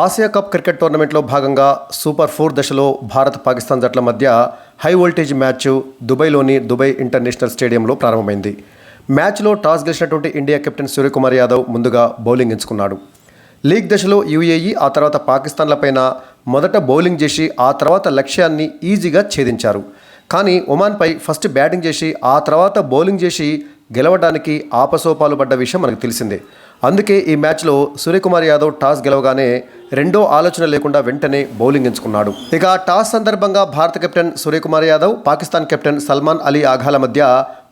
Asia cup cricket టోర్నమెంట్లో భాగంగా super four దశలో భారత్ పాకిస్తాన్ జట్ల మధ్య హై వోల్టేజ్ మ్యాచ్ దుబాయ్లోని దుబాయ్ ఇంటర్నేషనల్ స్టేడియంలో ప్రారంభమైంది. మ్యాచ్లో టాస్ గెలిచినటువంటి ఇండియా కెప్టెన్ సూర్యకుమార్ యాదవ్ ముందుగా బౌలింగ్ ఎంచుకున్నాడు. లీగ్ దశలో యూఏఈ ఆ తర్వాత పాకిస్తాన్లపైన మొదట బౌలింగ్ చేసి ఆ తర్వాత లక్ష్యాన్ని ఈజీగా ఛేదించారు. కానీ ఒమాన్పై ఫస్ట్ బ్యాటింగ్ చేసి ఆ తర్వాత బౌలింగ్ చేసి గెలవడానికి ఆపసోపాలు పడ్డ విషయం మనకు తెలిసిందే. అందుకే ఈ మ్యాచ్లో సూర్యకుమార్ యాదవ్ టాస్ గెలవగానే రెండో ఆలోచన లేకుండా వెంటనే బౌలింగ్ ఎంచుకున్నాడు. ఇక టాస్ సందర్భంగా భారత కెప్టెన్ సూర్యకుమార్ యాదవ్ పాకిస్తాన్ కెప్టెన్ సల్మాన్ అలీ ఆఘాల మధ్య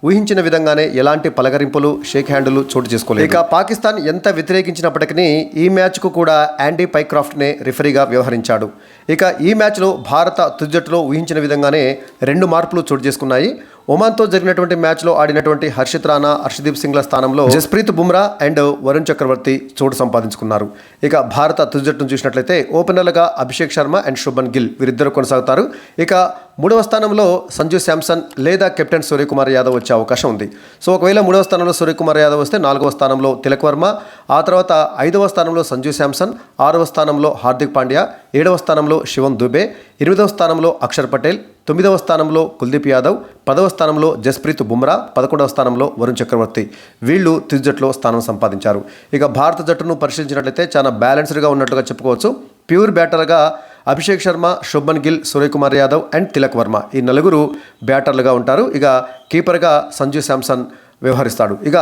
ఊహించిన విధంగానే ఎలాంటి పలకరింపులు షేక్ హ్యాండ్లు చోటు చేసుకోలేదు. ఇక పాకిస్తాన్ ఎంత వ్యతిరేకించినప్పటికీ ఈ మ్యాచ్కు కూడా యాండీ పైక్రాఫ్ట్నే రిఫరీగా వ్యవహరించాడు. ఇక ఈ మ్యాచ్లో భారత తుది జట్టులో ఊహించిన విధంగానే రెండు మార్పులు చోటు చేసుకున్నాయి. ఒమాన్తో జరిగినటువంటి మ్యాచ్లో ఆడినటువంటి హర్షిత్ రాణా హర్షదీప్ సింగ్ల స్థానంలో జస్ప్రీత్ బుమ్రా అండ్ వరుణ్ చక్రవర్తి చోటు సంపాదించుకున్నారు. ఇక భారత తుది జట్టును చూసినట్లయితే ఓపెనర్లుగా అభిషేక్ శర్మ అండ్ శుభన్ గిల్ వీరిద్దరు కొనసాగుతారు. ఇక మూడవ స్థానంలో సంజు శాంసన్ లేదా కెప్టెన్ సూర్యకుమార్ యాదవ్ వచ్చే అవకాశం ఉంది. సో ఒకవేళ మూడవ స్థానంలో సూర్యకుమార్ యాదవ్ వస్తే నాలుగవ స్థానంలో తిలక్ వర్మ ఆ తర్వాత ఐదవ స్థానంలో సంజు శాంసన్ ఆరవ స్థానంలో హార్దిక్ పాండ్యా ఏడవ స్థానంలో శివన్ దుబే ఎనిమిదవ స్థానంలో అక్షర్ పటేల్ తొమ్మిదవ స్థానంలో కుల్దీప్ యాదవ్ పదవ స్థానంలో జస్ప్రీత్ బుమ్రా పదకొండవ స్థానంలో వరుణ్ చక్రవర్తి. వీళ్ళు తుది జట్టులో స్థానం సంపాదించారు. ఇక భారత జట్టును పరిశీలించినట్లయితే చాలా బ్యాలెన్స్డ్గా ఉన్నట్టుగా చెప్పుకోవచ్చు. ప్యూర్ బ్యాటర్గా అభిషేక్ శర్మ శుభన్ గిల్ సూర్యకుమార్ యాదవ్ అండ్ తిలక్ వర్మ. ఈ నలుగురు బ్యాటర్లుగా ఉంటారు. ఇక కీపర్గా సంజు శాంసన్ వ్యవహరిస్తాడు. ఇక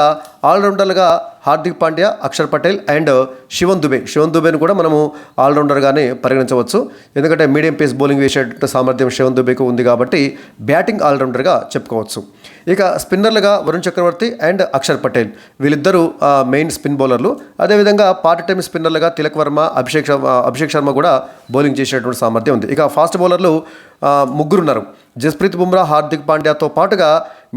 ఆల్రౌండర్లుగా హార్దిక్ పాండ్యా అక్షర్ పటేల్ అండ్ శివన్ దుబే. శివన్ దుబేను కూడా మనము ఆల్రౌండర్గానే పరిగణించవచ్చు. ఎందుకంటే మీడియం పేస్ బౌలింగ్ వేసేటువంటి సామర్థ్యం శివన్ దుబేకు ఉంది కాబట్టి బ్యాటింగ్ ఆల్రౌండర్గా చెప్పుకోవచ్చు. ఇక స్పిన్నర్లుగా వరుణ్ చక్రవర్తి అండ్ అక్షర్ పటేల్. వీళ్ళిద్దరూ మెయిన్ స్పిన్ బౌలర్లు. అదేవిధంగా పార్ట్ టైం స్పిన్నర్లుగా తిలక్ వర్మ అభిషేక్ శర్మ అభిషేక్ శర్మ కూడా బౌలింగ్ చేసేటువంటి సామర్థ్యం ఉంది. ఇక ఫాస్ట్ బౌలర్లు ముగ్గురున్నారు. జస్ప్రీత్ బుమ్రా హార్దిక్ పాండ్యాతో పాటుగా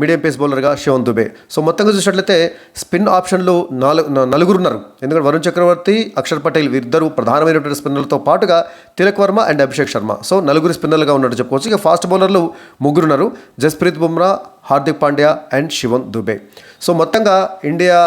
మీడియం పేస్ బౌలర్గా శివన్ దుబే. సో మొత్తంగా చూసినట్లయితే స్పిన్ ఆప్షన్లు నాలుగు నలుగురున్నారు ఎందుకంటే వరుణ్ చక్రవర్తి అక్షర్ పటేల్ వీరిద్దరు ప్రధానమైనటువంటి స్పిన్నర్లతో పాటుగా తిలక్ వర్మ అండ్ అభిషేక్ శర్మ. సో నలుగురు స్పిన్నర్లుగా ఉన్నట్టు చెప్పుకోవచ్చు. ఇక ఫాస్ట్ బౌలర్లు ముగ్గురున్నారు జస్ప్రీత్ బుమ్రా హార్దిక్ పాండ్యా అండ్ శివన్ దుబే. సో మొత్తంగా ఇండియా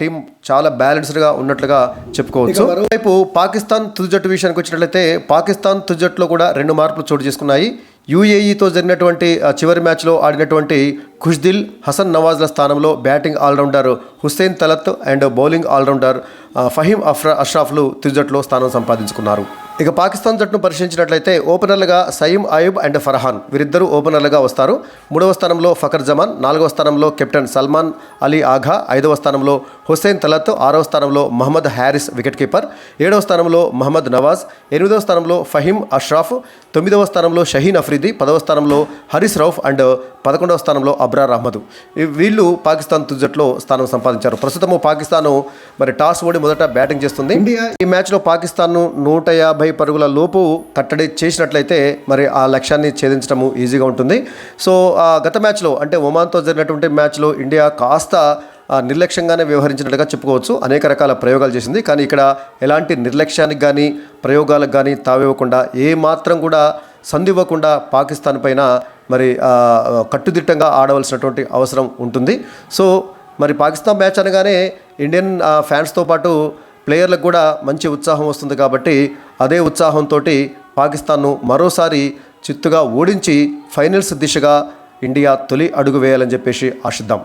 టీం చాలా బ్యాలెన్స్డ్గా ఉన్నట్లుగా చెప్పుకోవచ్చు. మరోవైపు పాకిస్తాన్ తుది జట్టు విషయానికి వచ్చినట్లయితే పాకిస్తాన్ తుది జట్టులో కూడా రెండు మార్పులు చోటు చేసుకున్నాయి. యూఏఈతో జరిగినటువంటి చివరి మ్యాచ్లో ఆడినటువంటి ఖుష్దిల్ హసన్ నవాజ్ల స్థానంలో batting allrounder Hussain Talat and bowling allrounder Faheem Afra అష్రాఫ్లు తిరుజట్లో స్థానం సంపాదించుకున్నారు. ఇక పాకిస్తాన్ జట్టును పరిశీలించినట్లయితే ఓపెనర్లుగా సయీం అయూబ్ అండ్ ఫర్హాన్ వీరిద్దరూ ఓపెనర్లుగా వస్తారు. మూడవ స్థానంలో ఫకర్ జమాన్ నాలుగవ స్థానంలో కెప్టెన్ సల్మాన్ అలీ ఆఘా ఐదవ స్థానంలో హుస్సేన్ తలత్ ఆరవ స్థానంలో మహమ్మద్ హ్యారిస్ వికెట్ కీపర్ ఏడవ స్థానంలో మహమ్మద్ నవాజ్ ఎనిమిదవ స్థానంలో ఫహీం అష్రాఫ్ తొమ్మిదవ స్థానంలో షహీన్ అఫ్రీది పదవ స్థానంలో హరీస్ రౌఫ్ అండ్ పదకొండవ స్థానంలో అబ్రార్ అహ్మద్. వీళ్ళు పాకిస్తాన్ తుది జట్టులో స్థానం సంపాదించారు. ప్రస్తుతము పాకిస్తాన్ మరి టాస్ ఓడి మొదట బ్యాటింగ్ చేస్తుంది. ఇండియా ఈ మ్యాచ్లో పాకిస్తాన్ను నూట యాభై పరుగుల లోపు కట్టడి చేసినట్లయితే మరి ఆ లక్ష్యాన్ని ఛేదించడము ఈజీగా ఉంటుంది. సో ఆ గత మ్యాచ్లో అంటే ఒమాన్తో జరిగినటువంటి మ్యాచ్లో ఇండియా కాస్త నిర్లక్ష్యంగానే వ్యవహరించినట్టుగా చెప్పుకోవచ్చు. అనేక రకాల ప్రయోగాలు చేసింది. కానీ ఇక్కడ ఎలాంటి నిర్లక్ష్యానికి కానీ ప్రయోగాలకు కానీ తావివ్వకుండా ఏ మాత్రం కూడా సందివ్వకుండా పాకిస్తాన్ పైన మరి కట్టుదిట్టంగా ఆడవలసినటువంటి అవసరం ఉంటుంది. సో మరి పాకిస్తాన్ మ్యాచ్ అనగానే ఇండియన్ ఫ్యాన్స్తో పాటు ప్లేయర్లకు కూడా మంచి ఉత్సాహం వస్తుంది కాబట్టి అదే ఉత్సాహంతో పాకిస్తాన్ను మరోసారి చిత్తుగా ఓడించి ఫైనల్స్ దిశగా ఇండియా తొలి అడుగు వేయాలని చెప్పేసి ఆశిద్దాం.